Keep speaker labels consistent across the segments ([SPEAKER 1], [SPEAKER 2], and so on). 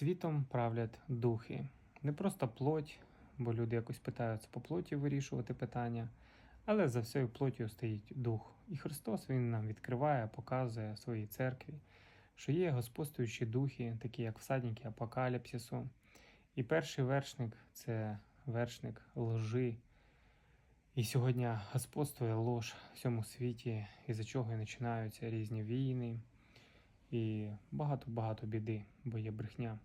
[SPEAKER 1] Світом правлять духи. Не просто плоть, бо люди якось питаються по плоті вирішувати питання, але за всією плоттю стоїть дух. І Христос Він нам відкриває, показує своїй церкві, що є господствуючі духи, такі як всадники апокаліпсису. І перший вершник це вершник лжи. І сьогодні господствує лож в всьому світі, із-за чого і починаються різні війни і багато-багато біди, бо є брехня.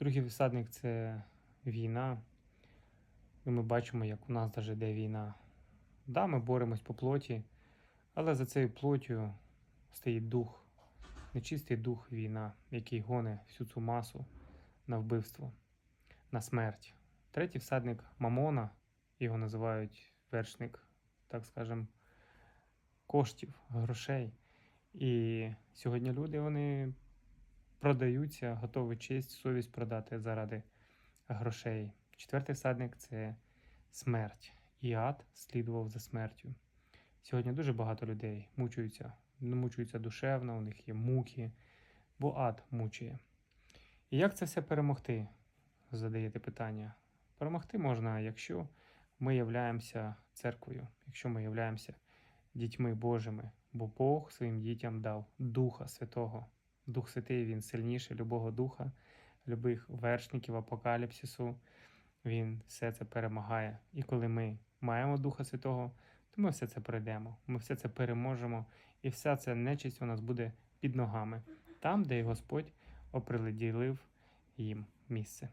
[SPEAKER 1] Другий всадник це війна. І ми бачимо, як у нас навіть йде війна. Да, ми боремось по плоті, але за цією плоттю стоїть дух, нечистий дух війна, який гоне всю цю масу на вбивство, на смерть. Третій всадник Мамона, його називають вершник, так скажем, коштів, грошей. І сьогодні люди вони продаються, готові честь, совість продати заради грошей. Четвертий всадник це смерть. І ад слідував за смертю. Сьогодні дуже багато людей мучуються, ну, мучуються душевно, у них є муки, бо ад мучує. І як це все перемогти? Задаєте питання. Перемогти можна, якщо ми являємося церквою, якщо ми являємося дітьми Божими, бо Бог своїм дітям дав Духа Святого. Дух Святий він сильніший любого духа, любих вершників апокаліпсису. Він все це перемагає. І коли ми маємо Духа Святого, то ми все це пройдемо, ми все це переможемо, і вся ця нечисть у нас буде під ногами, там, де Господь оприледілив їм місце.